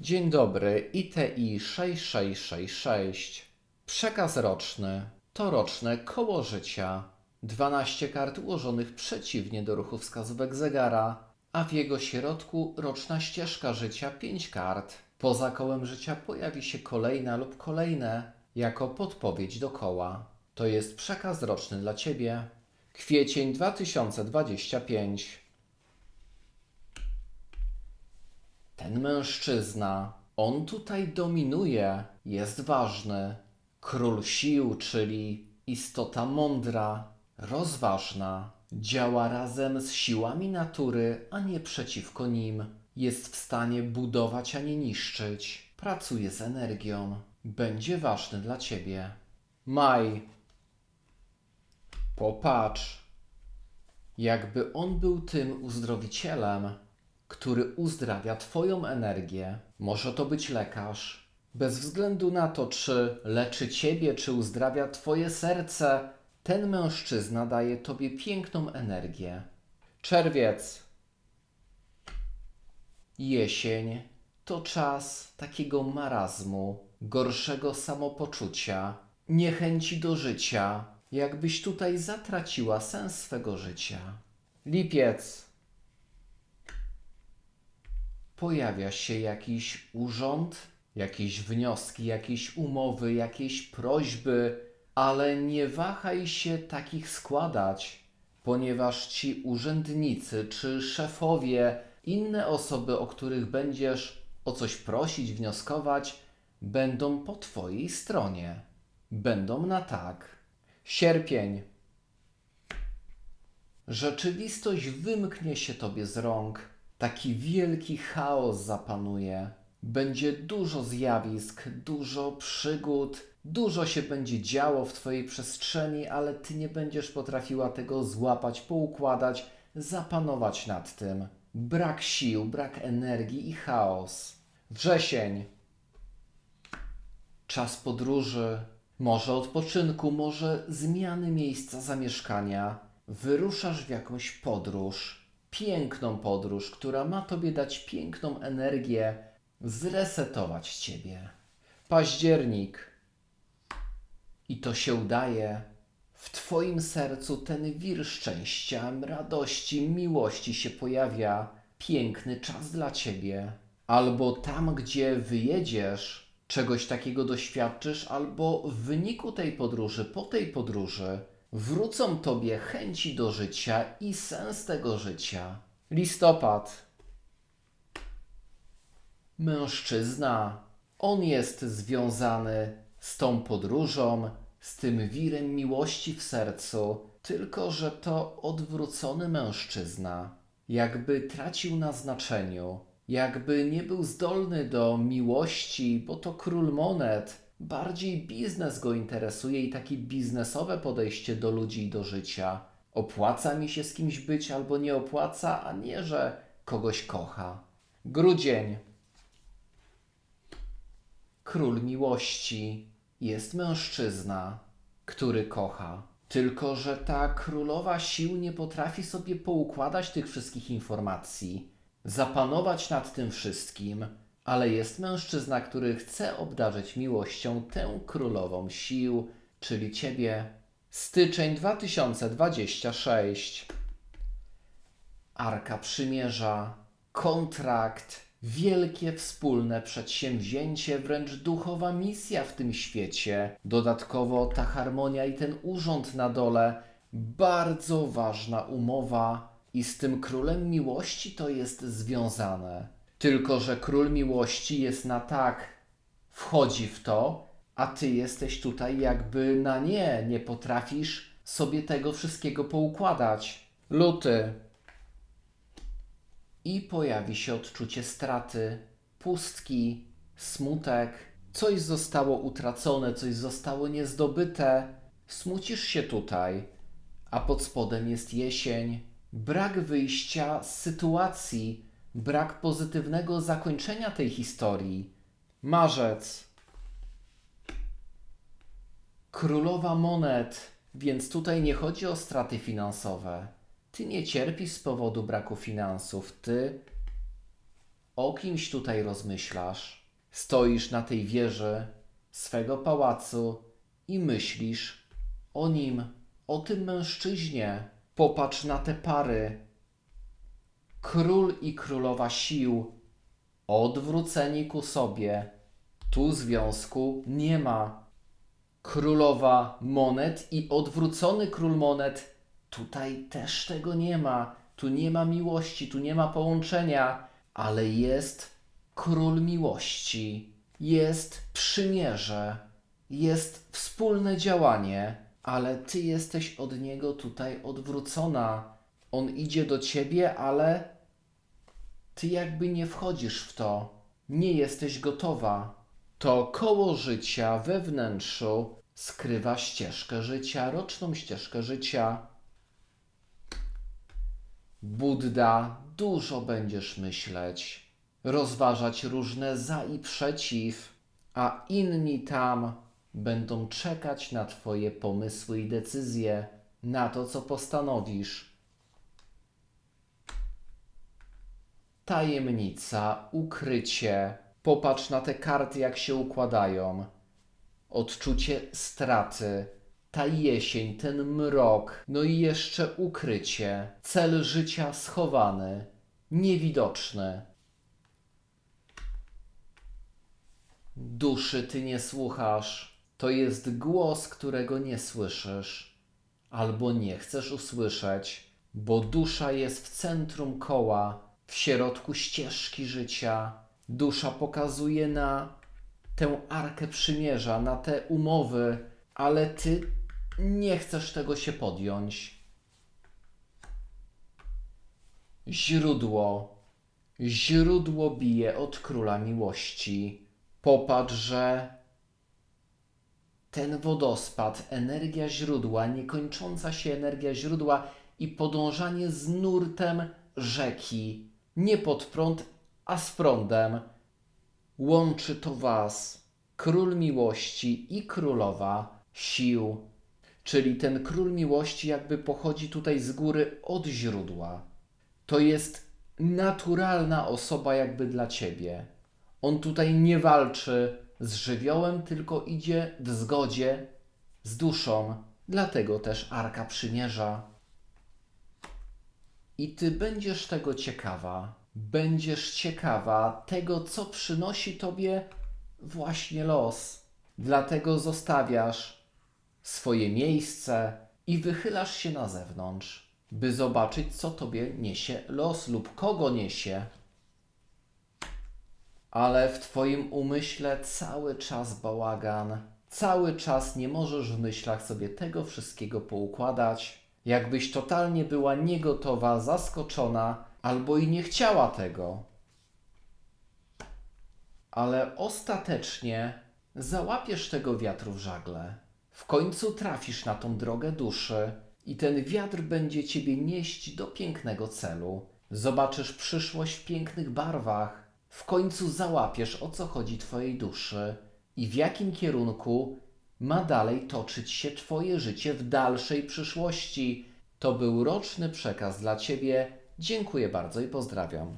Dzień dobry, ITI 6666. Przekaz roczny to roczne koło życia. 12 kart ułożonych przeciwnie do ruchu wskazówek zegara, a w jego środku roczna ścieżka życia 5 kart. Poza kołem życia pojawi się kolejna lub kolejne jako podpowiedź do koła. To jest przekaz roczny dla Ciebie. Kwiecień 2025. Ten mężczyzna, on tutaj dominuje, jest ważny. Król sił, czyli istota mądra, rozważna, działa razem z siłami natury, a nie przeciwko nim. Jest w stanie budować, a nie niszczyć. Pracuje z energią. Będzie ważny dla ciebie. Maj. Popatrz. Jakby on był tym uzdrowicielem, który uzdrawia Twoją energię. Może to być lekarz. Bez względu na to, czy leczy Ciebie, czy uzdrawia Twoje serce, ten mężczyzna daje Tobie piękną energię. Czerwiec. Jesień to czas takiego marazmu, gorszego samopoczucia, niechęci do życia, jakbyś tutaj zatraciła sens swego życia. Lipiec pojawia się jakiś urząd, jakieś wnioski, jakieś umowy, jakieś prośby, ale nie wahaj się takich składać, ponieważ ci urzędnicy czy szefowie, inne osoby, o których będziesz o coś prosić, wnioskować, będą po Twojej stronie. Będą na tak. Sierpień. Rzeczywistość wymknie się tobie z rąk. Taki wielki chaos zapanuje. Będzie dużo zjawisk, dużo przygód, dużo się będzie działo w twojej przestrzeni, ale ty nie będziesz potrafiła tego złapać, poukładać, zapanować nad tym. Brak sił, brak energii i chaos. Wrzesień. Czas podróży, może odpoczynku, może zmiany miejsca zamieszkania. Wyruszasz w jakąś podróż, piękną podróż, która ma tobie dać piękną energię, zresetować ciebie. Październik. I to się udaje. W Twoim sercu ten wir szczęścia, radości, miłości się pojawia. Piękny czas dla Ciebie. Albo tam, gdzie wyjedziesz, czegoś takiego doświadczysz, albo w wyniku tej podróży, po tej podróży, wrócą Tobie chęci do życia i sens tego życia. Listopad. Mężczyzna, on jest związany z tą podróżą, z tym wirem miłości w sercu, tylko że to odwrócony mężczyzna, jakby tracił na znaczeniu, jakby nie był zdolny do miłości, bo to król monet. Bardziej biznes go interesuje i takie biznesowe podejście do ludzi i do życia. Opłaca mi się z kimś być albo nie opłaca, a nie, że kogoś kocha. Grudzień. Król miłości jest mężczyzna, który kocha. Tylko, że ta królowa sił nie potrafi sobie poukładać tych wszystkich informacji, zapanować nad tym wszystkim, ale jest mężczyzna, który chce obdarzyć miłością tę królową sił, czyli ciebie. Styczeń 2026. Arka Przymierza, kontrakt, wielkie wspólne przedsięwzięcie, wręcz duchowa misja w tym świecie. Dodatkowo ta harmonia i ten urząd na dole, bardzo ważna umowa i z tym królem miłości to jest związane. Tylko, że król miłości jest na tak, wchodzi w to, a ty jesteś tutaj jakby na nie, nie potrafisz sobie tego wszystkiego poukładać. Luty, i pojawi się odczucie straty, pustki, smutek. Coś zostało utracone, coś zostało niezdobyte. Smucisz się tutaj, a pod spodem jest jesień. Brak wyjścia z sytuacji, brak pozytywnego zakończenia tej historii. Marzec. Królowa monet, więc tutaj nie chodzi o straty finansowe. Ty nie cierpisz z powodu braku finansów, ty O kimś tutaj rozmyślasz. Stoisz na tej wieży swego pałacu i myślisz o nim, o tym mężczyźnie. Popatrz na te pary. Król i królowa sił, odwróceni ku sobie. Tu związku nie ma. Królowa monet i odwrócony król monet. Tutaj też tego nie ma. Tu nie ma miłości, tu nie ma połączenia, ale jest król miłości. Jest przymierze. Jest wspólne działanie, ale ty jesteś od niego tutaj odwrócona. On idzie do ciebie, ale ty jakby nie wchodzisz w to. Nie jesteś gotowa. To koło życia we wnętrzu skrywa ścieżkę życia, roczną ścieżkę życia. Buddha, dużo będziesz myśleć, rozważać różne za i przeciw, a inni tam będą czekać na Twoje pomysły i decyzje, na to, co postanowisz. Tajemnica, ukrycie. Popatrz na te karty, jak się układają. Odczucie straty, ta jesień, ten mrok, no i jeszcze ukrycie. Cel życia schowany, niewidoczny. Duszy ty nie słuchasz. To jest głos, którego nie słyszysz, albo nie chcesz usłyszeć, bo dusza jest w centrum koła, w środku ścieżki życia. Dusza pokazuje na tę arkę przymierza, na te umowy, ale ty nie chcesz tego się podjąć. Źródło. Źródło bije od króla miłości. Popatrz, że ten wodospad, energia źródła, niekończąca się energia źródła i podążanie z nurtem rzeki, nie pod prąd, a z prądem, łączy to was, król miłości i królowa sił. Czyli ten król miłości jakby pochodzi tutaj z góry od źródła. To jest naturalna osoba jakby dla ciebie. On tutaj nie walczy z żywiołem, tylko idzie w zgodzie z duszą. Dlatego też Arka Przymierza. I ty będziesz tego ciekawa. Będziesz ciekawa tego, co przynosi tobie właśnie los. Dlatego zostawiasz swoje miejsce i wychylasz się na zewnątrz, by zobaczyć, co tobie niesie los lub kogo niesie. Ale w twoim umyśle cały czas bałagan. Cały czas nie możesz w myślach sobie tego wszystkiego poukładać. Jakbyś totalnie była niegotowa, zaskoczona, albo i nie chciała tego. Ale ostatecznie załapiesz tego wiatru w żagle. W końcu trafisz na tą drogę duszy i ten wiatr będzie ciebie nieść do pięknego celu. Zobaczysz przyszłość w pięknych barwach. W końcu załapiesz o co chodzi twojej duszy i w jakim kierunku ma dalej toczyć się twoje życie w dalszej przyszłości. To był roczny przekaz dla ciebie. Dziękuję bardzo i pozdrawiam.